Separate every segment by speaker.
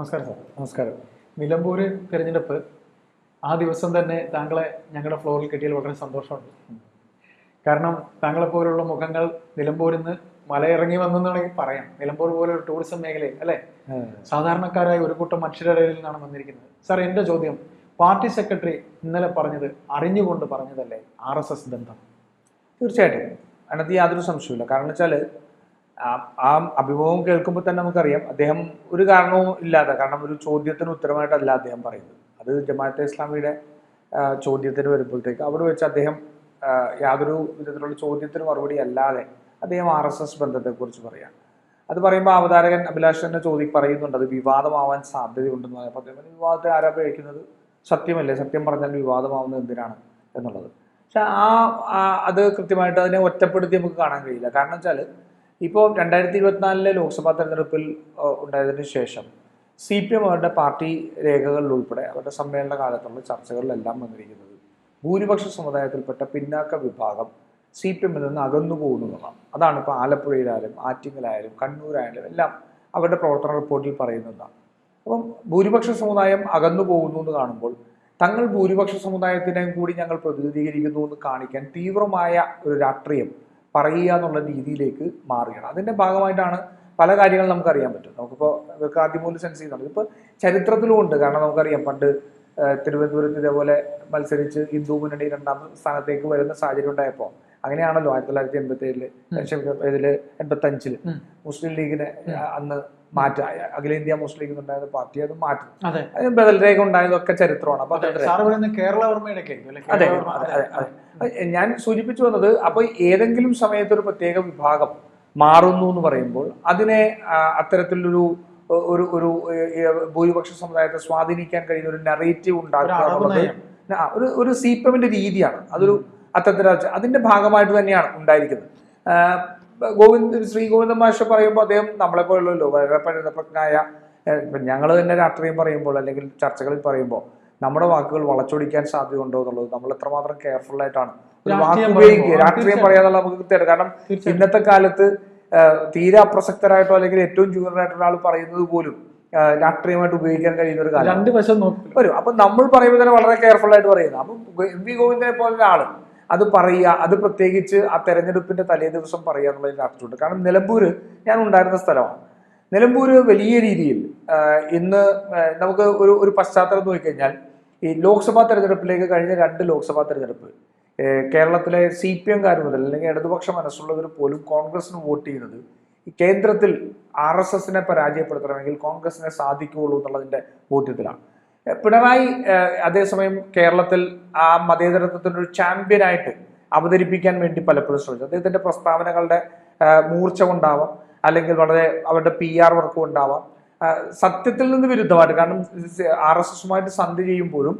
Speaker 1: നമസ്കാരം സാർ.
Speaker 2: നമസ്കാരം.
Speaker 1: നിലമ്പൂർ തിരഞ്ഞെടുപ്പ് ആ ദിവസം തന്നെ താങ്കളെ ഞങ്ങളുടെ ഫ്ലോറിൽ കിട്ടിയാൽ വളരെ സന്തോഷമുണ്ട്. കാരണം താങ്കളെ പോലുള്ള മുഖങ്ങൾ നിലമ്പൂരിൽ നിന്ന് മലയിറങ്ങി വന്നെന്ന് വേണമെങ്കിൽ പറയാം. നിലമ്പൂർ പോലെ ഒരു ടൂറിസം മേഖലയിൽ അല്ലേ? സാധാരണക്കാരായ ഒരു കൂട്ടം മനുഷ്യരുടെ ഇടയിൽ നിന്നാണ് വന്നിരിക്കുന്നത്. സാർ എന്റെ ചോദ്യം പാർട്ടി സെക്രട്ടറി ഇന്നലെ പറഞ്ഞത് അറിഞ്ഞുകൊണ്ട് പറഞ്ഞതല്ലേ? ആർ എസ് എസ് ബന്ധം.
Speaker 2: തീർച്ചയായിട്ടും. അതിനകത്ത് യാതൊരു സംശയമില്ല കാരണം വെച്ചാൽ ആ അഭിമുഖം കേൾക്കുമ്പോൾ തന്നെ നമുക്കറിയാം അദ്ദേഹം ഒരു കാരണവും ഇല്ലാതെ കാരണം ഒരു ചോദ്യത്തിന് ഉത്തരമായിട്ടല്ല അദ്ദേഹം പറയുന്നത്. അത് ജമാഅത്തെ ഇസ്ലാമിയുടെ ചോദ്യത്തിന് വരുമ്പോഴത്തേക്ക് അവിടെ വെച്ച് അദ്ദേഹം യാതൊരു വിധത്തിലുള്ള ചോദ്യത്തിന് മറുപടി അല്ലാതെ അദ്ദേഹം ആർ എസ് എസ് ബന്ധത്തെക്കുറിച്ച് പറയാം അത് പറയുമ്പോൾ അവതാരകൻ അഭിലാഷ് തന്നെ ചോദി പറയുന്നുണ്ട് അത് വിവാദമാവാൻ സാധ്യതയുണ്ടെന്ന് പറയുമ്പോൾ അദ്ദേഹം വിവാദത്തെ ആരാ ഉപയോഗിക്കുന്നത് സത്യമല്ലേ? സത്യം പറഞ്ഞാൽ വിവാദമാവുന്നത് എന്തിനാണ് എന്നുള്ളത്. പക്ഷെ ആ- അത് കൃത്യമായിട്ട് അതിനെ ഒറ്റപ്പെടുത്തി നമുക്ക് കാണാൻ കഴിയില്ല. കാരണം വെച്ചാൽ ഇപ്പോൾ രണ്ടായിരത്തി ഇരുപത്തിനാലിലെ ലോക്സഭാ തെരഞ്ഞെടുപ്പിൽ ഉണ്ടായതിനു ശേഷം സി പി എം അവരുടെ പാർട്ടി രേഖകളിൽ ഉൾപ്പെടെ അവരുടെ സമ്മേളന കാലത്തുള്ള ചർച്ചകളിലെല്ലാം വന്നിരിക്കുന്നത് ഭൂരിപക്ഷ സമുദായത്തിൽപ്പെട്ട പിന്നാക്ക വിഭാഗം സി പി എമ്മിൽ നിന്ന് അകന്നു പോകുന്നതാണ്. അതാണ് ഇപ്പോൾ ആലപ്പുഴയിലായാലും ആറ്റിങ്ങലായാലും കണ്ണൂരായാലും എല്ലാം അവരുടെ പ്രവർത്തന റിപ്പോർട്ടിൽ പറയുന്നതാണ് അപ്പം ഭൂരിപക്ഷ സമുദായം അകന്നു പോകുന്നു എന്ന് കാണുമ്പോൾ തങ്ങൾ ഭൂരിപക്ഷ സമുദായത്തിനെയും കൂടി ഞങ്ങൾ പ്രതിനിധീകരിക്കുന്നു എന്ന് കാണിക്കാൻ തീവ്രമായ ഒരു രാഷ്ട്രീയം പറയുക എന്നുള്ള രീതിയിലേക്ക് മാറുകയാണ്. അതിന്റെ ഭാഗമായിട്ടാണ് പല കാര്യങ്ങളും നമുക്ക് അറിയാൻ പറ്റും. നമുക്കിപ്പോൾ ഇവർക്ക് ആദ്യം മൂല്യം സെൻസ് ചെയ്യുന്നുണ്ട്. ഇപ്പോൾ ചരിത്രത്തിലും ഉണ്ട് കാരണം നമുക്കറിയാം പണ്ട് തിരുവനന്തപുരത്ത് ഇതേപോലെ മത്സരിച്ച് ഹിന്ദു മുന്നണി രണ്ടാം സ്ഥാനത്തേക്ക് വരുന്ന സാഹചര്യം ഉണ്ടായപ്പോൾ അങ്ങനെയാണല്ലോ ആയിരത്തി തൊള്ളായിരത്തി എൺപത്തി ഏഴിൽ ഇതിൽ എൺപത്തി
Speaker 1: അഞ്ചിൽ
Speaker 2: മുസ്ലിം ലീഗിനെ അന്ന് മാറ്റ അഖിലേന്ത്യാ മുസ്ലിം ലീഗ് ഉണ്ടായത് പാർട്ടി അത് മാറ്റി
Speaker 1: അതെ.
Speaker 2: അതിന് ബദൽ രേഖ ഉണ്ടായതൊക്കെ ചരിത്രമാണ്. അപ്പൊ
Speaker 1: കേരള
Speaker 2: അതെ, അതെ. അത്. ഞാൻ സൂചിപ്പിച്ചു വന്നത് അപ്പോൾ ഏതെങ്കിലും സമയത്ത് ഒരു പ്രത്യേക വിഭാഗം മാറുന്നു എന്ന് പറയുമ്പോൾ അതിനെ അത്തരത്തിലൊരു ഒരു ഒരു ഭൂരിപക്ഷ സമുദായത്തെ സ്വാധീനിക്കാൻ കഴിയുന്ന ഒരു നെറേറ്റീവ് ഉണ്ടാക്കുക
Speaker 1: ഒരു
Speaker 2: ഒരു സി പി എമ്മിന്റെ രീതിയാണ്. അതൊരു അത്തരത്തിൽ അതിന്റെ ഭാഗമായിട്ട് തന്നെയാണ് ഉണ്ടായിരിക്കുന്നത്. ഗോവിന്ദ് ശ്രീ ഗോവിന്ദ മാഷ പറയുമ്പോൾ അദ്ദേഹം നമ്മളെ പോലുള്ളല്ലോ വളരെ പരിതപ്രജ്ഞായ ഞങ്ങൾ തന്നെ രാഷ്ട്രീയം പറയുമ്പോൾ അല്ലെങ്കിൽ ചർച്ചകളിൽ പറയുമ്പോൾ നമ്മുടെ വാക്കുകൾ വളച്ചൊടിക്കാൻ സാധ്യതയുണ്ടോ എന്നുള്ളത് നമ്മൾ എത്രമാത്രം കെയർഫുൾ ആയിട്ടാണ്. ഒരു വാക്ക് ഉപയോഗിക്കുക. രാഷ്ട്രീയം. പറയാന്നുള്ള നമുക്ക് കൃത്യമായിട്ട് കാരണം ഇന്നത്തെ കാലത്ത് തീരെ അപ്രസക്തരായിട്ടോ അല്ലെങ്കിൽ ഏറ്റവും ജൂനിയർ ആയിട്ടുള്ള ആൾ പറയുന്നത് പോലും രാഷ്ട്രീയമായിട്ട് ഉപയോഗിക്കാൻ കഴിയുന്ന ഒരു കാര്യം
Speaker 1: രണ്ട് വശം
Speaker 2: വരും. അപ്പൊ നമ്മൾ പറയുമ്പോൾ തന്നെ വളരെ കെയർഫുൾ ആയിട്ട് പറയുന്നത്. അപ്പൊ എം വി ഗോവിന്ദനെ പോലെ ആൾ അത് പറയുക അത് പ്രത്യേകിച്ച് ആ തെരഞ്ഞെടുപ്പിന്റെ തലേ ദിവസം പറയുക എന്നുള്ളതിൽ രാഷ്ട്രീയമുണ്ട് കാരണം നിലമ്പൂര് ഞാൻ ഉണ്ടായിരുന്ന സ്ഥലമാണ്. നിലമ്പൂര് വലിയ രീതിയിൽ ഇന്ന് നമുക്ക് ഒരു ഒരു പശ്ചാത്തലം നോക്കിക്കഴിഞ്ഞാൽ ഈ ലോക്സഭാ തെരഞ്ഞെടുപ്പിലേക്ക് കഴിഞ്ഞ രണ്ട് ലോക്സഭാ തെരഞ്ഞെടുപ്പ് കേരളത്തിലെ സി പി എംകാർ മുതൽ അല്ലെങ്കിൽ ഇടതുപക്ഷ മനസ്സുള്ളവർ പോലും കോൺഗ്രസിന് വോട്ട് ചെയ്യുന്നത് ഈ കേന്ദ്രത്തിൽ ആർ എസ് എസിനെ പരാജയപ്പെടുത്തണമെങ്കിൽ കോൺഗ്രസിനെ സാധിക്കുകയുള്ളൂ എന്നുള്ളതിന്റെ ബോധ്യത്തിലാണ്. പിണറായി അതേസമയം കേരളത്തിൽ ആ മതേതരത്വത്തിന്റെ ഒരു ചാമ്പ്യനായിട്ട് അവതരിപ്പിക്കാൻ വേണ്ടി പലപ്പോഴും ശ്രമിച്ചു. അദ്ദേഹത്തിന്റെ പ്രസ്താവനകളുടെ മൂർച്ച കൊണ്ടാവാം അല്ലെങ്കിൽ വളരെ അവരുടെ പി ആർ വർക്ക് കൊണ്ടാവാം ആ, സത്യത്തിൽ നിന്ന് വിരുദ്ധമായിട്ട് കാരണം ആർ എസ് എസുമായിട്ട് സന്ധി ചെയ്യുമ്പോഴും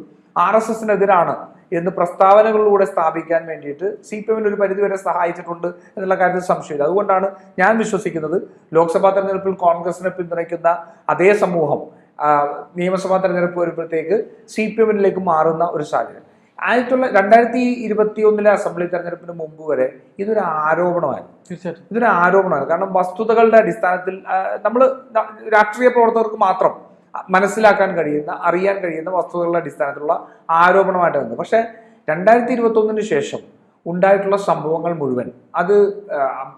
Speaker 2: ആർ എസ് എസിനെതിരാണ് എന്ന് പ്രസ്താവനകളിലൂടെ സ്ഥാപിക്കാൻ വേണ്ടിയിട്ട് സി പി എമ്മിന് ഒരു പരിധിവരെ സഹായിച്ചിട്ടുണ്ട് എന്നുള്ള കാര്യത്തിൽ സംശയമില്ല. അതുകൊണ്ടാണ് ഞാൻ വിശ്വസിക്കുന്നത് ലോക്സഭാ തെരഞ്ഞെടുപ്പിൽ കോൺഗ്രസിനെ പിന്തുണയ്ക്കുന്ന അതേ സമൂഹം നിയമസഭാ തെരഞ്ഞെടുപ്പ് വരുമ്പോഴത്തേക്ക് സി പി എമ്മിലേക്ക് മാറുന്ന ഒരു സാഹചര്യം. ആയിരത്തി തൊള്ളായിരത്തി രണ്ടായിരത്തി ഇരുപത്തി ഒന്നിലെ അസംബ്ലി തെരഞ്ഞെടുപ്പിന് മുമ്പ് വരെ ഇതൊരു ആരോപണമായിരുന്നു.
Speaker 1: തീർച്ചയായിട്ടും.
Speaker 2: ഇതൊരു ആരോപണമാണ്. കാരണം വസ്തുതകളുടെ അടിസ്ഥാനത്തിൽ നമ്മൾ രാഷ്ട്രീയ പ്രവർത്തകർക്ക് മാത്രം മനസ്സിലാക്കാൻ കഴിയുന്ന അറിയാൻ കഴിയുന്ന വസ്തുതകളുടെ അടിസ്ഥാനത്തിലുള്ള ആരോപണമായിട്ട് വന്നത്. പക്ഷേ രണ്ടായിരത്തി ഇരുപത്തി ഒന്നിന് ശേഷം ഉണ്ടായിട്ടുള്ള സംഭവങ്ങൾ മുഴുവൻ അത്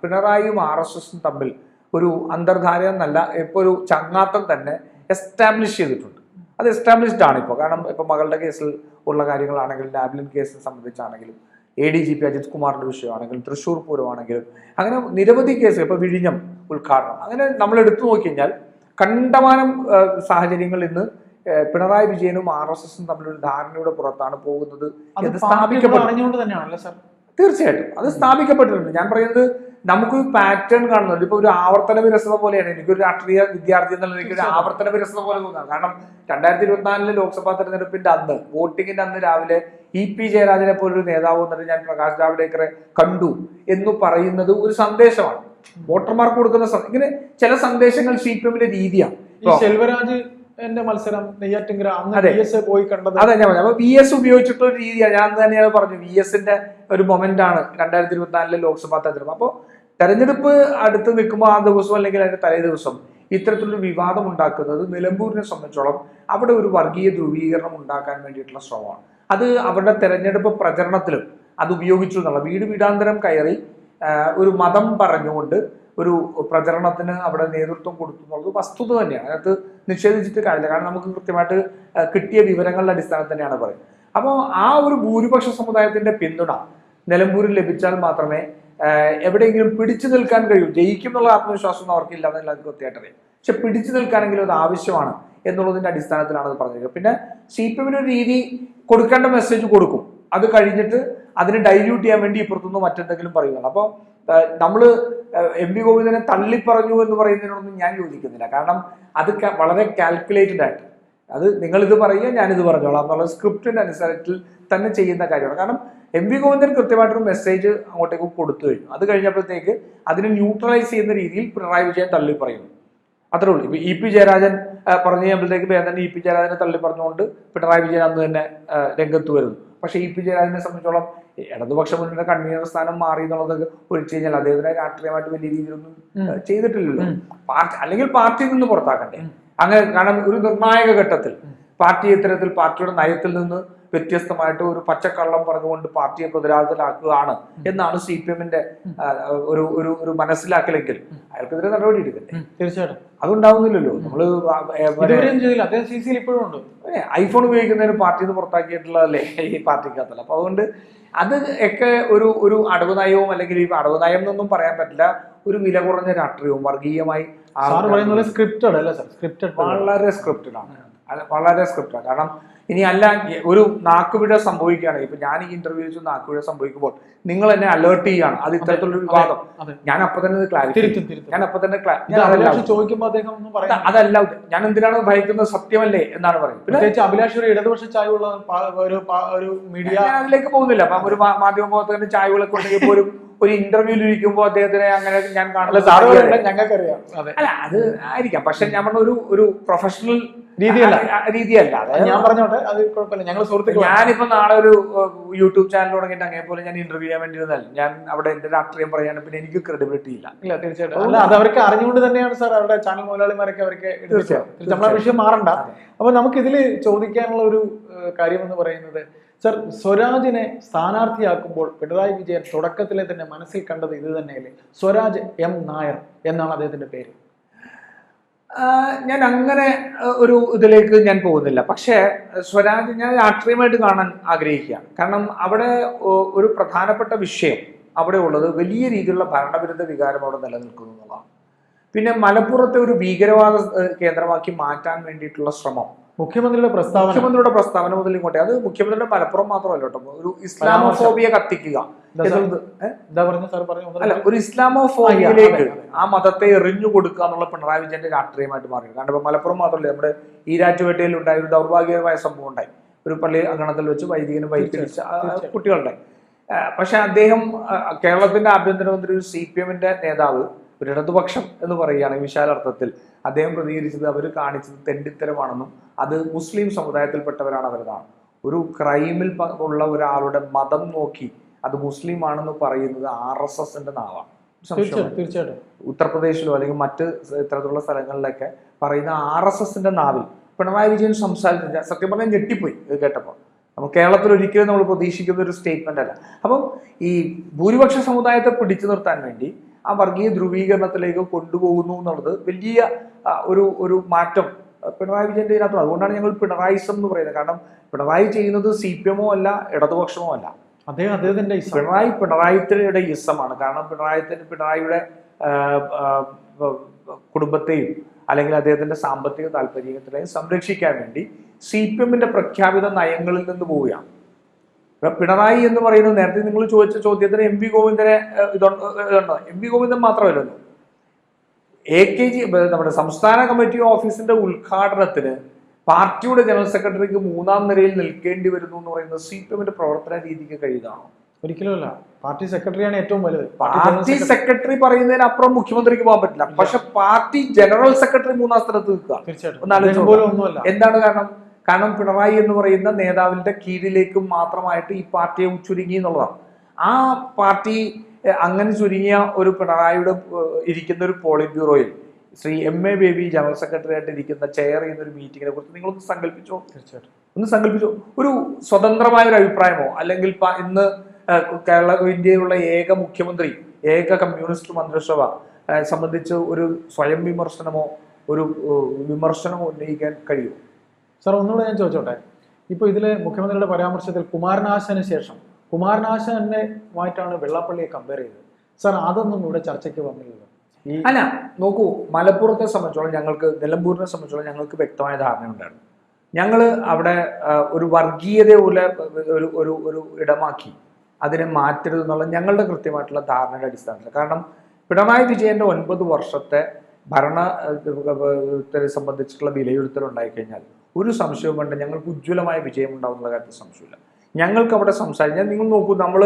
Speaker 2: പിണറായിയും ആർ എസ് എസും തമ്മിൽ ഒരു അന്തർധാര എന്നല്ല ഇപ്പോൾ ഒരു ചങ്ങാത്തം തന്നെ എസ്റ്റാബ്ലിഷ് ചെയ്തിട്ടുണ്ട്. അത് എസ്റ്റാബ്ലിഷ്ഡ് ആണ് ഇപ്പോൾ കാരണം ഇപ്പോൾ മകളുടെ കേസിൽ ഉള്ള കാര്യങ്ങളാണെങ്കിലും ലാബ്ലിൻ കേസിനെ സംബന്ധിച്ചാണെങ്കിലും A D G P Ajith കുമാറിന്റെ വിഷയമാണെങ്കിലും തൃശ്ശൂർ പൂരമാണെങ്കിലും അങ്ങനെ നിരവധി കേസ് ഇപ്പോൾ വിഴിഞ്ഞം ഉദ്ഘാടനം. അങ്ങനെ നമ്മൾ എടുത്തു നോക്കിക്കഴിഞ്ഞാൽ കണ്ടമാനം സാഹചര്യങ്ങൾ ഇന്ന് പിണറായി വിജയനും ആർ എസ് എസും തമ്മിലൊരു ധാരണയുടെ പുറത്താണ് പോകുന്നത് എന്ന് സ്ഥാപിക്കപ്പെട്ടു തീർച്ചയായിട്ടും. അത് സ്ഥാപിക്കപ്പെട്ടിട്ടുണ്ട്. ഞാൻ പറയുന്നത് നമുക്കൊരു പാറ്റേൺ കാണുന്നുണ്ട്. ഇപ്പൊ ഒരു ആവർത്തന വിരസത പോലെയാണ്. എനിക്കൊരു രാഷ്ട്രീയ വിദ്യാർത്ഥി എന്നുള്ള എനിക്ക് ഒരു ആവർത്തന വിരസത പോലെ തോന്നുന്നത് കാരണം രണ്ടായിരത്തി ഇരുപത്തിനാലിലെ ലോക്സഭാ തെരഞ്ഞെടുപ്പിന്റെ അന്ന് വോട്ടിങ്ങിന്റെ അന്ന് രാവിലെ ഇ പി ജയരാജനെ പോലൊരു നേതാവ് എന്നിട്ട് ഞാൻ പ്രകാശ് ജാവ്ദേക്കറെ കണ്ടു എന്ന് പറയുന്നത് ഒരു സന്ദേശമാണ്. വോട്ടർമാർക്ക് കൊടുക്കുന്ന ഇങ്ങനെ ചില സന്ദേശങ്ങൾ സി പി എമ്മിന്റെ രീതിയാണ്
Speaker 1: എന്റെ മത്സരം നെയ്യാറ്റിങ്കര അന്ന്
Speaker 2: അതെ.
Speaker 1: എസ് പോയി കണ്ടത്.
Speaker 2: അതെ ഞാൻ പറഞ്ഞു. അപ്പൊ വി എസ് ഉപയോഗിച്ചിട്ടുള്ള ഒരു രീതിയാണ്. ഞാൻ തന്നെയാണ് പറഞ്ഞു വി എസിന്റെ ഒരു മൊമെന്റ് ആണ് രണ്ടായിരത്തി ഇരുപത്തിനാലിലെ ലോക്സഭാ തെരഞ്ഞെടുപ്പ്. അപ്പോൾ തെരഞ്ഞെടുപ്പ് അടുത്ത് നിൽക്കുമ്പോൾ ആ ദിവസം അല്ലെങ്കിൽ അതിന്റെ തലേ ദിവസം ഇത്തരത്തിലൊരു വിവാദം ഉണ്ടാക്കുന്നത് നിലമ്പൂരിനെ സംബന്ധിച്ചോളം അവിടെ ഒരു വർഗീയ ധ്രുവീകരണം ഉണ്ടാക്കാൻ വേണ്ടിയിട്ടുള്ള ശ്രമമാണ്. അത് അവരുടെ തെരഞ്ഞെടുപ്പ് പ്രചരണത്തിലും അത് ഉപയോഗിച്ചു എന്നുള്ള വീട് വീടാന്തരം കയറി ഒരു മതം പറഞ്ഞുകൊണ്ട് ഒരു പ്രചരണത്തിന് അവിടെ നേതൃത്വം കൊടുത്തു എന്നുള്ളത് വസ്തുത തന്നെയാണ്. അതിനകത്ത് നിഷേധിച്ചിട്ട് കാര്യമില്ല. കാരണം നമുക്ക് കൃത്യമായിട്ട് കിട്ടിയ വിവരങ്ങളുടെ അടിസ്ഥാനത്തിൽ തന്നെയാണ് പറയുന്നത്. അപ്പോൾ ആ ഒരു ഭൂരിപക്ഷ സമുദായത്തിന്റെ പിന്തുണ നിലമ്പൂരിൽ ലഭിച്ചാൽ മാത്രമേ എവിടെയെങ്കിലും പിടിച്ചു നിൽക്കാൻ കഴിയൂ. ജയിക്കും എന്നുള്ള ആത്മവിശ്വാസം അവർക്കില്ല എന്നുള്ളത് കൃത്യമായിട്ട് അറിയാം. പക്ഷെ പിടിച്ചു നിൽക്കാനെങ്കിലും അത് ആവശ്യമാണ് എന്നുള്ളതിന്റെ അടിസ്ഥാനത്തിലാണ് അത് പറഞ്ഞിരിക്കുന്നത്. പിന്നെ സി പി എമ്മിന് ഒരു രീതി കൊടുക്കേണ്ട മെസ്സേജ് കൊടുക്കും. അത് കഴിഞ്ഞിട്ട് അതിനെ ഡൈല്യൂട്ട് ചെയ്യാൻ വേണ്ടി ഇപ്പുറത്തുനിന്ന് മറ്റെന്തെങ്കിലും പറയുകയാണ് അപ്പോൾ നമ്മൾ എം പി ഗോവിന്ദനെ തള്ളിപ്പറഞ്ഞു എന്ന് പറയുന്നതിനോടൊന്നും ഞാൻ യോജിക്കുന്നില്ല. കാരണം അത് വളരെ കാൽക്കുലേറ്റഡ് ആയിട്ട്. അത് നിങ്ങൾ ഇത് പറയുക ഞാനിത് പറഞ്ഞോളാം എന്നുള്ള സ്ക്രിപ്റ്റിന്റെ അനുസരിച്ചിൽ തന്നെ ചെയ്യുന്ന കാര്യമാണ്. കാരണം എം പി ഗോവിന്ദൻ കൃത്യമായിട്ടൊരു മെസ്സേജ് അങ്ങോട്ടേക്ക് കൊടുത്തു കഴിഞ്ഞു. അത് കഴിഞ്ഞപ്പോഴത്തേക്ക് അതിനെ ന്യൂട്രലൈസ് ചെയ്യുന്ന രീതിയിൽ പിണറായി വിജയൻ തള്ളി പറയുന്നു അത്രേ ഉള്ളൂ. ഇപ്പൊ ഇ പി ജയരാജൻ പറഞ്ഞു കഴിയുമ്പോഴത്തേക്ക് വേദന ഇ പി ജയരാജനെ തള്ളി പറഞ്ഞുകൊണ്ട് പിണറായി വിജയൻ അന്ന് തന്നെ രംഗത്ത് വരുന്നു. പക്ഷേ ഇ പി ജയരാജനെ സംബന്ധിച്ചോളം ഇടതുപക്ഷ മുന്നണിയുടെ കൺവീനർ സ്ഥാനം മാറി എന്നുള്ളത് ഒഴിച്ചു കഴിഞ്ഞാൽ അദ്ദേഹത്തിന് രാഷ്ട്രീയമായിട്ട് വലിയ രീതിയിലൊന്നും ചെയ്തിട്ടില്ലല്ലോ. പാർട്ടി അല്ലെങ്കിൽ പാർട്ടിയിൽ നിന്ന് പുറത്താക്കണ്ടേ? അങ്ങനെ കാരണം ഒരു നിർണായക ഘട്ടത്തിൽ പാർട്ടി ഇത്തരത്തിൽ പാർട്ടിയുടെ നയത്തിൽ നിന്ന് വ്യത്യസ്തമായിട്ട് ഒരു പച്ചക്കള്ളം പറഞ്ഞുകൊണ്ട് പാർട്ടിയെ പ്രതിരോധത്തിലാക്കുകയാണ് എന്നാണ് സി പി എമ്മിന്റെ ഒരു ഒരു ഒരു മനസ്സിലാക്കലെങ്കിൽ അയാൾക്കെതിരെ നടപടി
Speaker 1: എടുക്കട്ടെ തീർച്ചയായിട്ടും.
Speaker 2: അതുണ്ടാവുന്നില്ലല്ലോ. നമ്മൾ ഐഫോൺ ഉപയോഗിക്കുന്നതിന് പാർട്ടിയിൽ നിന്ന് പുറത്താക്കിയിട്ടുള്ളതല്ലേ ഈ പാർട്ടിക്കകത്തല്ല അപ്പൊ അതുകൊണ്ട് അത് ഒക്കെ ഒരു ഒരു അടവ് നയവും അല്ലെങ്കിൽ ഈ അടവ് നയം എന്നൊന്നും പറയാൻ പറ്റില്ല. ഒരു വില കുറഞ്ഞ രാഷ്ട്രീയവും വർഗീയമായി
Speaker 1: സ്ക്രിപ്റ്റഡ് അല്ലേ സർ? സ്ക്രിപ്റ്റഡ്
Speaker 2: വളരെ സ്ക്രിപ്റ്റഡാണ് ആണ്. വളരെ സ്ക്രിപ്റ്റഡ് കാരണം ഇനി അല്ല ഒരു നാക്കുപിഴ സംഭവിക്കുകയാണെങ്കിൽ ഇപ്പൊ ഞാൻ ഈ ഇന്റർവ്യൂ വെച്ച് നാക്കുപിഴ സംഭവിക്കുമ്പോൾ നിങ്ങൾ എന്നെ അലേർട്ട് ചെയ്യുകയാണ് അത് ഇത്തരത്തിലുള്ള വിവാദം. ഞാൻ അപ്പൊ തന്നെ ഞാൻ അപ്പൊ തന്നെ
Speaker 1: ചോദിക്കുമ്പോൾ അദ്ദേഹം
Speaker 2: അതല്ല ഞാൻ എന്തിനാണ് ഭയക്കുന്നത് സത്യമല്ലേ എന്നാണ് പറയുന്നത്.
Speaker 1: പ്രത്യേകിച്ച് അഭിലാഷ് ഒരു ഇടതുപക്ഷ ചായവുള്ള പാ- ഒരു മീഡിയ
Speaker 2: അതിലേക്ക് പോകുന്നില്ല. അപ്പൊ ഒരു മാധ്യമ ചായ ചായകളൊക്കെ ഉണ്ടെങ്കിൽ പോലും ഒരു ഇന്റർവ്യൂവിൽ ഇരിക്കുമ്പോൾ അദ്ദേഹത്തിനെ അങ്ങനെ ഞാൻ കാണുന്നത്.
Speaker 1: ഞങ്ങൾക്കറിയാം.
Speaker 2: അല്ല അത് ആയിരിക്കാം. പക്ഷെ ഞാൻ പറഞ്ഞ ഒരു ഒരു പ്രൊഫഷണൽ
Speaker 1: രീതിയല്ല.
Speaker 2: രീതിയല്ല.
Speaker 1: ഞാൻ പറഞ്ഞോട്ടെ അത് കുഴപ്പമില്ല. ഞങ്ങൾ സുഹൃത്തുക്കൾ
Speaker 2: ഞാനിപ്പോ നാളെ ഒരു യൂട്യൂബ് ചാനൽ തുടങ്ങിയിട്ട് അങ്ങനെ പോലെ ഞാൻ ഇന്റർവ്യൂ ചെയ്യാൻ വേണ്ടി വന്നാൽ ഞാൻ അവിടെ എന്റെ രാഷ്ട്രീയം പറയാണ് പിന്നെ എനിക്ക് ക്രെഡിബിലിറ്റി ഇല്ല.
Speaker 1: ഇല്ല തീർച്ചയായിട്ടും. അല്ല അത് അവർക്ക് അറിഞ്ഞുകൊണ്ട് തന്നെയാണ് സാർ അവരുടെ ചാനൽ മുതലാളിമാരൊക്കെ അവർക്ക്.
Speaker 2: തീർച്ചയായും.
Speaker 1: നമ്മളെ വിഷയം മാറണ്ട. അപ്പൊ നമുക്ക് ഇതിൽ ചോദിക്കാനുള്ള ഒരു കാര്യം എന്ന് പറയുന്നത് സർ സ്വരാജിനെ സ്ഥാനാർത്ഥിയാക്കുമ്പോൾ പിണറായി വിജയൻ തുടക്കത്തിലെ തന്നെ മനസ്സിൽ കണ്ടത് ഇത് തന്നെയല്ലേ? സ്വരാജ് എം നായർ എന്നാണ് അദ്ദേഹത്തിന്റെ പേര്.
Speaker 2: ഞാൻ അങ്ങനെ ഒരു ഇതിലേക്ക് ഞാൻ പോകുന്നില്ല. പക്ഷേ സ്വരാജ് ഞാൻ രാഷ്ട്രീയമായിട്ട് കാണാൻ ആഗ്രഹിക്കുകയാണ്. കാരണം അവിടെ ഒരു പ്രധാനപ്പെട്ട വിഷയം അവിടെ ഉള്ളത് വലിയ രീതിയിലുള്ള ഭരണവിരുദ്ധ വികാരം അവിടെ നിലനിൽക്കുന്നു എന്നുള്ളതാണ്. പിന്നെ മലപ്പുറത്തെ ഒരു ഭീകരവാദ കേന്ദ്രമാക്കി മാറ്റാൻ വേണ്ടിയിട്ടുള്ള ശ്രമം.
Speaker 1: മുഖ്യമന്ത്രിയുടെ പ്രസ്താവന.
Speaker 2: മുഖ്യമന്ത്രിയുടെ പ്രസ്താവന മുതൽ ഇങ്ങോട്ടെ. അത് മുഖ്യമന്ത്രിയുടെ മലപ്പുറം മാത്രമല്ല കേട്ടോ. ഒരു ഇസ്ലാമോഫോബിയ കത്തിക്കുക. അല്ല ഒരു ഇസ്ലാമോഫോബിയയിലേക്ക്. ആ മതത്തെ എറിഞ്ഞു കൊടുക്കുക എന്നുള്ള പിണറായി വിജയന്റെ രാഷ്ട്രീയമായിട്ട് മാറി കാരണം ഇപ്പൊ മലപ്പുറം മാത്രമല്ല നമ്മുടെ ഈരാറ്റുപേട്ടയിൽ ഉണ്ടായ ഒരു ദൗർഭാഗ്യകരമായ സംഭവം ഉണ്ടായി. ഒരു പള്ളി അങ്കണത്തിൽ വെച്ച് വൈദികനും വൈദ്യരിച്ച. കുട്ടികളുണ്ടായി പക്ഷെ അദ്ദേഹം കേരളത്തിന്റെ ആഭ്യന്തരമന്ത്രി ഒരു സി പി എമ്മിന്റെ നേതാവ് ഒരു ഇടതുപക്ഷം എന്ന് പറയുകയാണെങ്കിൽ വിശാലർത്ഥത്തിൽ അദ്ദേഹം പ്രതികരിച്ചത് അവർ കാണിച്ചത് തെണ്ടിത്തരമാണെന്നും അത് മുസ്ലിം സമുദായത്തിൽപ്പെട്ടവരാണ് അവരതാണ് ഒരു ക്രൈമിൽ ഉള്ള ഒരാളുടെ മതം നോക്കി അത് മുസ്ലിം ആണെന്ന് പറയുന്നത് ആർ എസ് എസിന്റെ നാവാണ്.
Speaker 1: തീർച്ചയായിട്ടും
Speaker 2: ഉത്തർപ്രദേശിലോ അല്ലെങ്കിൽ മറ്റ് ഇത്തരത്തിലുള്ള സ്ഥലങ്ങളിലൊക്കെ പറയുന്ന ആർ എസ് എസിന്റെ നാവിൽ പിണറായി വിജയൻ സംസാരിച്ചു സത്യം പറഞ്ഞാൽ ഞെട്ടിപ്പോയി ഇത് കേട്ടപ്പോൾ. നമ്മൾ കേരളത്തിൽ ഒരിക്കലും നമ്മൾ പ്രതീക്ഷിക്കുന്ന ഒരു സ്റ്റേറ്റ്മെന്റ് അല്ല. അപ്പം ഈ ഭൂരിപക്ഷ സമുദായത്തെ പിടിച്ചു നിർത്താൻ വേണ്ടി ആ വർഗീയ ധ്രുവീകരണത്തിലേക്ക് കൊണ്ടുപോകുന്നു എന്നുള്ളത് വലിയ ഒരു ഒരു മാറ്റം പിണറായി വിജയന്റെ ഇതിനകത്ത്. അതുകൊണ്ടാണ് ഞങ്ങൾ പിണറായിസം എന്ന് പറയുന്നത്. കാരണം പിണറായി ചെയ്യുന്നത് സി പി എമ്മോ അല്ല ഇടതുപക്ഷമോ അല്ല.
Speaker 1: അദ്ദേഹം അദ്ദേഹത്തിന്റെ
Speaker 2: പിണറായി പിണറായിത്തിയുടെ ഇസമാണ്. കാരണം പിണറായിത്തിന് പിണറായിയുടെ കുടുംബത്തെയും അല്ലെങ്കിൽ അദ്ദേഹത്തിന്റെ സാമ്പത്തിക താല്പര്യത്തിനെയും സംരക്ഷിക്കാൻ വേണ്ടി സി പി എമ്മിന്റെ പ്രഖ്യാപിത നയങ്ങളിൽ നിന്ന് പോവുകയാണ്. പിണറായി എന്ന് പറയുന്നത് നേരത്തെ നിങ്ങൾ ചോദിച്ച ചോദ്യത്തിന് എം പി ഗോവിന്ദനെ ഇതുണ്ട്? എം പി ഗോവിന്ദൻ മാത്രമല്ലല്ലോ എ കെ ജി നമ്മുടെ സംസ്ഥാന കമ്മിറ്റി ഓഫീസിന്റെ ഉദ്ഘാടനത്തിന് പാർട്ടിയുടെ ജനറൽ സെക്രട്ടറിക്ക് മൂന്നാം നിരയിൽ നിൽക്കേണ്ടി വരുന്നു എന്ന് പറയുന്നത് സി പി എമ്മിന്റെ പ്രവർത്തന രീതിക്ക് കഴിയുന്നതാണോ
Speaker 1: ഒരിക്കലുമല്ല. പാർട്ടി സെക്രട്ടറിയാണ് ഏറ്റവും വലുത്. പാർട്ടി സെക്രട്ടറി-
Speaker 2: പറയുന്നതിനപ്പുറം മുഖ്യമന്ത്രിക്ക് പോകാൻ പറ്റില്ല. പക്ഷെ പാർട്ടി ജനറൽ സെക്രട്ടറി മൂന്നാം സ്ഥലത്ത് നിൽക്കുക.
Speaker 1: തീർച്ചയായിട്ടും.
Speaker 2: എന്താണ് കാരണം? കാരണം പിണറായി എന്ന് പറയുന്ന നേതാവിന്റെ കീഴിലേക്ക് മാത്രമായിട്ട് ഈ പാർട്ടിയെ ചുരുങ്ങി എന്നുള്ളതാണ്. ആ പാർട്ടി അങ്ങനെ ചുരുങ്ങിയ ഒരു പിണറായിയുടെ ഇരിക്കുന്ന ഒരു polit ബ്യൂറോയിൽ Sri M A Baby general secretary ആയിട്ട് ഇരിക്കുന്ന ചെയർ ചെയ്യുന്ന ഒരു മീറ്റിങ്ങിനെ കുറിച്ച് നിങ്ങളൊന്ന് സങ്കല്പിച്ചോ?
Speaker 1: തീർച്ചയായിട്ടും.
Speaker 2: ഒന്ന് സങ്കല്പിച്ചോ? ഒരു സ്വതന്ത്രമായ ഒരു അഭിപ്രായമോ? അല്ലെങ്കിൽ ഇന്ന് കേരള ഇന്ത്യയിലുള്ള ഏക മുഖ്യമന്ത്രി ഏക കമ്മ്യൂണിസ്റ്റ് മന്ത്രിസഭ സംബന്ധിച്ച് ഒരു സ്വയം വിമർശനമോ ഒരു വിമർശനമോ ഉന്നയിക്കാൻ കഴിയുമോ?
Speaker 1: സാർ ഒന്നുകൂടെ ഞാൻ ചോദിച്ചോട്ടെ? ഇപ്പോൾ ഇതിലെ മുഖ്യമന്ത്രിയുടെ പരാമർശത്തിൽ കുമാരനാശന് ശേഷം കുമാരനാശനുമായിട്ടാണ് വെള്ളാപ്പള്ളിയെ കമ്പയർ ചെയ്തത്. സാർ അതൊന്നും ഇവിടെ ചർച്ചയ്ക്ക് വന്നില്ലല്ലോ.
Speaker 2: അല്ല നോക്കൂ മലപ്പുറത്തെ സംബന്ധിച്ചോളം ഞങ്ങൾക്ക് നിലമ്പൂരിനെ സംബന്ധിച്ചോളം ഞങ്ങൾക്ക് വ്യക്തമായ ധാരണയുണ്ടായിരുന്നു ഞങ്ങൾ അവിടെ ഒരു ഒരു വർഗീയതയുള്ള ഒരു ഒരു ഒരു ഇടമാക്കി അതിനെ മാറ്റരുത് എന്നുള്ള ഞങ്ങളുടെ കൃത്യമായിട്ടുള്ള ധാരണയുടെ അടിസ്ഥാനത്തിൽ കാരണം പിണറായി വിജയന്റെ ഒൻപത് വർഷത്തെ ഭരണ ത്തെ സംബന്ധിച്ചിട്ടുള്ള വിലയിരുത്തൽ ഉണ്ടായിക്കഴിഞ്ഞാൽ ഒരു സംശയവും വേണ്ട. ഞങ്ങൾക്ക് ഉജ്ജ്വലമായ വിജയം ഉണ്ടാവുന്ന കാര്യത്തിൽ സംശയമില്ല. ഞങ്ങൾക്ക് അവിടെ സംസാരിക്കാൻ നിങ്ങൾ നോക്കൂ നമ്മൾ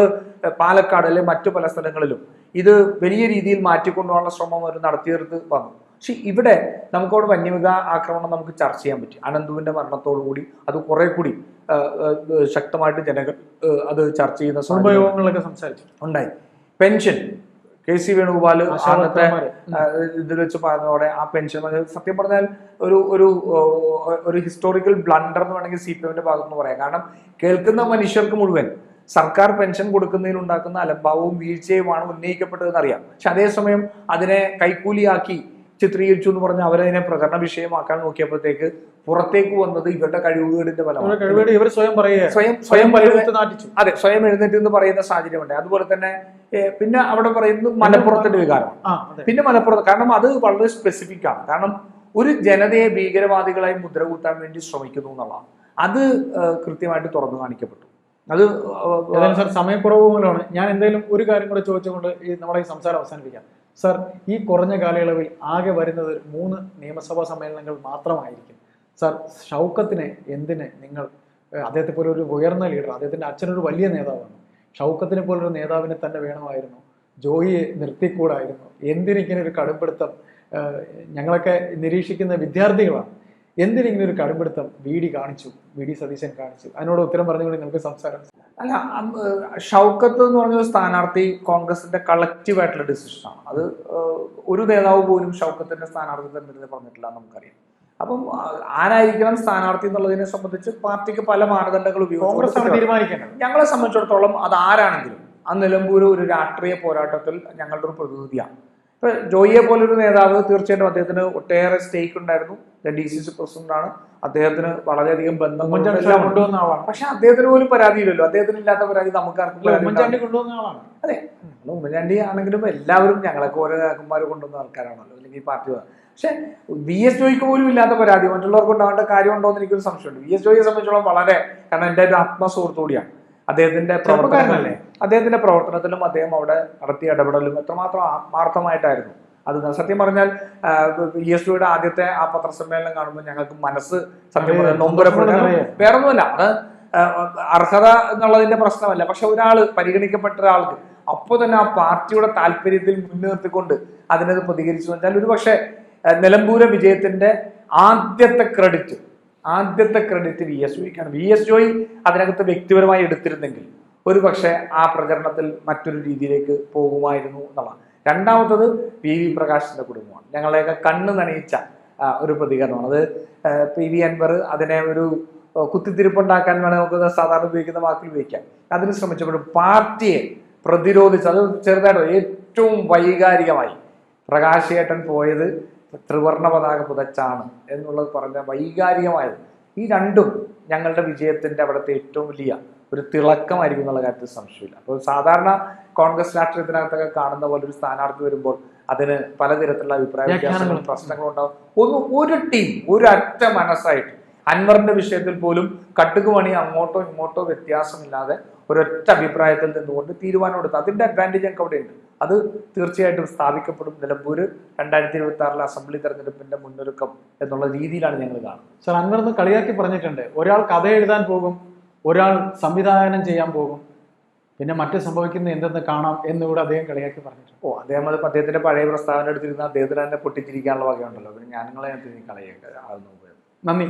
Speaker 2: പാലക്കാട് അല്ലെ മറ്റു പല സ്ഥലങ്ങളിലും ഇത് വലിയ രീതിയിൽ മാറ്റിക്കൊണ്ടുപോകാനുള്ള ശ്രമം അവർ നടത്തിയെടുത്ത് വന്നു. പക്ഷെ ഇവിടെ നമുക്കവിടെ വന്യമൃഗ ആക്രമണം നമുക്ക് ചർച്ച ചെയ്യാൻ പറ്റി. അനന്തുവിന്റെ മരണത്തോടു കൂടി അത് കുറെ കൂടി ശക്തമായിട്ട് ജനങ്ങൾ അത് ചർച്ച ചെയ്യുന്ന
Speaker 1: സംഭവങ്ങളൊക്കെ സംസാരിച്ചു.
Speaker 2: ഉണ്ടായി. പെൻഷൻ. കെ സി വേണുഗോപാൽ അന്നത്തെ ഇതിൽ വെച്ച് പറഞ്ഞതോടെ ആ പെൻഷൻ. സത്യം പറഞ്ഞാൽ ഒരു ഒരു ഒരു ഹിസ്റ്റോറിക്കൽ ബ്ലണ്ടർ എന്ന് വേണമെങ്കിൽ സി പി എമ്മിന്റെ ഭാഗത്തുനിന്ന് പറയാം. കാരണം കേൾക്കുന്ന മനുഷ്യർക്ക് മുഴുവൻ സർക്കാർ പെൻഷൻ കൊടുക്കുന്നതിൽ ഉണ്ടാക്കുന്ന അലംഭാവവും വീഴ്ചയുമാണ് ഉന്നയിക്കപ്പെട്ടതെന്ന് അറിയാം. പക്ഷെ അതേസമയം അതിനെ കൈക്കൂലിയാക്കി ചിത്രീകരിച്ചു എന്ന് പറഞ്ഞ് അവരതിനെ പ്രകടന വിഷയമാക്കാൻ നോക്കിയപ്പോഴത്തേക്ക് പുറത്തേക്ക് വന്നത് ഇവരുടെ കഴിവുകേടിന്റെ ഫലമാണ്.
Speaker 1: ഇവർ സ്വയം പറയുക
Speaker 2: സ്വയം
Speaker 1: സ്വയം
Speaker 2: അതെ സ്വയം എഴുന്നേറ്റ് എന്ന് പറയുന്ന സാഹചര്യമുണ്ട്. അതുപോലെ തന്നെ പിന്നെ അവിടെ പറയുന്നത് മലപ്പുറത്തിന്റെ വികാരമാണ്. പിന്നെ മലപ്പുറത്ത് കാരണം അത് വളരെ സ്പെസിഫിക് ആണ്. കാരണം ഒരു ജനതയെ ഭീകരവാദികളായി മുദ്ര കൂട്ടാൻ വേണ്ടി ശ്രമിക്കുന്നു എന്നുള്ളതാണ്. അത് കൃത്യമായിട്ട് തുറന്നു കാണിക്കപ്പെട്ടു. അത്
Speaker 1: സാർ സമയക്കുറവ് മൂലമാണ്. ഞാൻ എന്തായാലും ഒരു കാര്യം കൂടെ ചോദിച്ചുകൊണ്ട് ഈ നമ്മുടെ ഈ സംസാരം അവസാനിപ്പിക്കാം. സാർ ഈ കുറഞ്ഞ കാലയളവിൽ ആകെ വരുന്നത് മൂന്ന് നിയമസഭാ സമ്മേളനങ്ങൾ മാത്രമായിരിക്കും. സർ ഷൗക്കത്തിനെ എന്തിന് നിങ്ങൾ അദ്ദേഹത്തെ പോലെ ഒരു ഉയർന്ന ലീഡർ അദ്ദേഹത്തിന്റെ അച്ഛനൊരു വലിയ നേതാവാണ്. ഷൗക്കത്തിനെ പോലൊരു നേതാവിനെ തന്നെ വേണമായിരുന്നു. ജോയിയെ നിർത്തിക്കൂടായിരുന്നു. എന്തിനിങ്ങനെ ഒരു കടുംപിടുത്തം ഞങ്ങളൊക്കെ നിരീക്ഷിക്കുന്ന വിദ്യാർത്ഥികളാണ്. എന്തിനിങ്ങനെ ഒരു കടുംപിടുത്തം വി ഡി കാണിച്ചു വി ഡി സതീശൻ കാണിച്ചു. അതിനോട് ഉത്തരം പറഞ്ഞുകൊണ്ട് നിങ്ങൾക്ക് സംസാരം.
Speaker 2: അല്ല ഷൗക്കത്ത് എന്ന് പറഞ്ഞ സ്ഥാനാർത്ഥി കോൺഗ്രസിന്റെ കളക്റ്റീവ് ആയിട്ടുള്ള ഡിസിഷനാണ് അത് ഒരു നേതാവ് പോലും ഷൗക്കത്തിന്റെ സ്ഥാനാർത്ഥി തന്നെ പറഞ്ഞിട്ടില്ല നമുക്കറിയാം. അപ്പം ആരായിരിക്കണം സ്ഥാനാർത്ഥി എന്നുള്ളതിനെ സംബന്ധിച്ച് പാർട്ടിക്ക് പല മാനദണ്ഡങ്ങൾ ഉപയോഗിച്ചു
Speaker 1: തീരുമാനിക്കേണ്ടത്.
Speaker 2: ഞങ്ങളെ സംബന്ധിച്ചിടത്തോളം അത് ആരാണെങ്കിലും ആ നിലമ്പൂർ ഒരു രാഷ്ട്രീയ പോരാട്ടത്തിൽ ഞങ്ങളുടെ ഒരു പ്രതിനിധിയാണ്. ഇപ്പൊ ജോയിയെ പോലൊരു നേതാവ് തീർച്ചയായിട്ടും അദ്ദേഹത്തിന് ഒട്ടേറെ സ്റ്റേക്ക് ഉണ്ടായിരുന്നു. ഡി സി സി പ്രസിഡന്റാണ് അദ്ദേഹത്തിന് വളരെയധികം ബന്ധം
Speaker 1: കൊണ്ടുവന്നാളാണ്
Speaker 2: എല്ലാം
Speaker 1: കൊണ്ടുവന്ന ആളാണ്.
Speaker 2: പക്ഷെ അദ്ദേഹത്തിന് പോലും പരാതിയില്ലല്ലോ. അദ്ദേഹത്തിന് ഇല്ലാത്ത പരാതി നമുക്ക്
Speaker 1: ഉമ്മൻചാണ്ടി കൊണ്ടുവന്ന ആളാണ്.
Speaker 2: അതെ. ഉമ്മൻചാണ്ടി ആണെങ്കിലും എല്ലാവരും ഞങ്ങളൊക്കെ ഓരോ നേതാക്കന്മാർ കൊണ്ടുവന്ന ആൾക്കാരാണല്ലോ. അല്ലെങ്കിൽ പാർട്ടി പക്ഷെ വി എസ് ജോയിക്ക് പോലും ഇല്ലാത്ത പരാതി. മറ്റുള്ളവർക്ക് ഉണ്ടാവേണ്ട കാര്യമുണ്ടോ എന്ന് എനിക്കൊരു സംശയമുണ്ട്. വി എസ് ജോയിയെ സംബന്ധിച്ചോളം വളരെ കാരണം എന്റെ ഒരു ആത്മസുഹൃത്തു കൂടിയാണ്. അദ്ദേഹത്തിന്റെ? പ്രവർത്തനമല്ലേ അദ്ദേഹത്തിന്റെ പ്രവർത്തനത്തിലും അദ്ദേഹം അവിടെ നടത്തിയ ഇടപെടലും എത്രമാത്രം ആത്മാർത്ഥമായിട്ടായിരുന്നു അത് സത്യം പറഞ്ഞാൽ ഇ എസ് ഡിയുടെ ആദ്യത്തെ ആ പത്രസമ്മേളനം കാണുമ്പോൾ ഞങ്ങൾക്ക് മനസ്സ് സത്യം
Speaker 1: അറിയാം.
Speaker 2: പറഞ്ഞാൽ നൊമ്പരപ്പെടും
Speaker 1: സന്തോഷം
Speaker 2: വേറൊന്നുമല്ല അത് അർഹത എന്നുള്ളതിന്റെ പ്രശ്നമല്ല പക്ഷെ ഒരാൾ പരിഗണിക്കപ്പെട്ട ഒരാൾക്ക് അപ്പോൾ തന്നെ ആ പാർട്ടിയുടെ താല്പര്യത്തിൽ മുൻനിർത്തിക്കൊണ്ട് അതിനത് പ്രതികരിച്ചു വെച്ചാൽ ഒരു പക്ഷേ നിലമ്പൂര വിജയത്തിന്റെ ആദ്യത്തെ ക്രെഡിറ്റ് ആദ്യത്തെ ക്രെഡിറ്റ് വി എസ് ജോയിക്കാണ് വി എസ് ജോയി അതിനകത്ത് വ്യക്തിപരമായി എടുത്തിരുന്നെങ്കിൽ ഒരു പക്ഷേ ആ പ്രചരണത്തിൽ മറ്റൊരു രീതിയിലേക്ക് പോകുമായിരുന്നു എന്നുള്ളതാണ്. രണ്ടാമത്തത് പി വി പ്രകാശിന്റെ കുടുംബമാണ്. ഞങ്ങളെയൊക്കെ കണ്ണ് നനയിച്ച ഒരു പ്രതികരണമാണ്. അത് പി വി അൻവർ അതിനെ ഒരു കുത്തിത്തിരിപ്പുണ്ടാക്കാൻ വേണമെങ്കിൽ നമുക്ക് സാധാരണ ഉപയോഗിക്കുന്ന വാക്കിൽ ഉപയോഗിക്കാം. അതിന് ശ്രമിച്ചപ്പോഴും പാർട്ടിയെ പ്രതിരോധിച്ച് അത് ചെറുതായിട്ട് ഏറ്റവും വൈകാരികമായി പ്രകാശേട്ടൻ പോയത് ത്രിവർണ പതാക പുതച്ചാണ് എന്നുള്ളത് പറഞ്ഞ വൈകാരികമായത്. ഈ രണ്ടും ഞങ്ങളുടെ വിജയത്തിന്റെ അവിടുത്തെ ഏറ്റവും വലിയ ഒരു തിളക്കമായിരിക്കും എന്നുള്ള കാര്യത്തിൽ സംശയമില്ല. അപ്പോൾ സാധാരണ കോൺഗ്രസ് രാഷ്ട്രീയത്തിനകത്തൊക്കെ കാണുന്ന പോലെ ഒരു സ്ഥാനാർത്ഥി വരുമ്പോൾ അതിന് പലതരത്തിലുള്ള അഭിപ്രായ വ്യത്യാസങ്ങളും പ്രശ്നങ്ങളും ഉണ്ടാവും ഒന്ന് ഒരു ടീം ഒരു അറ്റ മനസ്സായിട്ട് അൻവറിന്റെ വിഷയത്തിൽ പോലും കട്ടുക പണി അങ്ങോട്ടോ ഇങ്ങോട്ടോ വ്യത്യാസമില്ലാതെ ഒരൊറ്റ അഭിപ്രായത്തിൽ നിന്നുകൊണ്ട് തീരുമാനമെടുത്ത്. അതിന്റെ അഡ്വാന്റേജ് ഞങ്ങൾക്ക് അവിടെ ഉണ്ട് അത് തീർച്ചയായിട്ടും സ്ഥാപിക്കപ്പെടും. നിലമ്പൂർ രണ്ടായിരത്തി ഇരുപത്തി ആറിലെ അസംബ്ലി തെരഞ്ഞെടുപ്പിന്റെ മുന്നൊരുക്കം എന്നുള്ള രീതിയിലാണ് ഞങ്ങൾ കാണുന്നത്.
Speaker 1: സാർ അൻവർ ഒന്ന് കളിയാക്കി പറഞ്ഞിട്ടുണ്ട്. ഒരാൾ കഥ എഴുതാൻ പോകും ഒരാൾ സംവിധാനം ചെയ്യാൻ പോകും. പിന്നെ മറ്റു സംഭവിക്കുന്ന എന്തെന്ന് കാണാം എന്നുകൂടെ അദ്ദേഹം കളിയാക്കി പറഞ്ഞിട്ടുണ്ട്.
Speaker 2: ഓ അദ്ദേഹം അത് അദ്ദേഹത്തിന്റെ പഴയ പ്രസ്താവന എടുത്തിരുന്ന അദ്ദേഹത്തിന് തന്നെ പൊട്ടിച്ചിരിക്കാനുള്ള വകയുണ്ടല്ലോ. പിന്നെ ഞാനുങ്ങളെ ഉപയോഗം
Speaker 1: നന്ദി.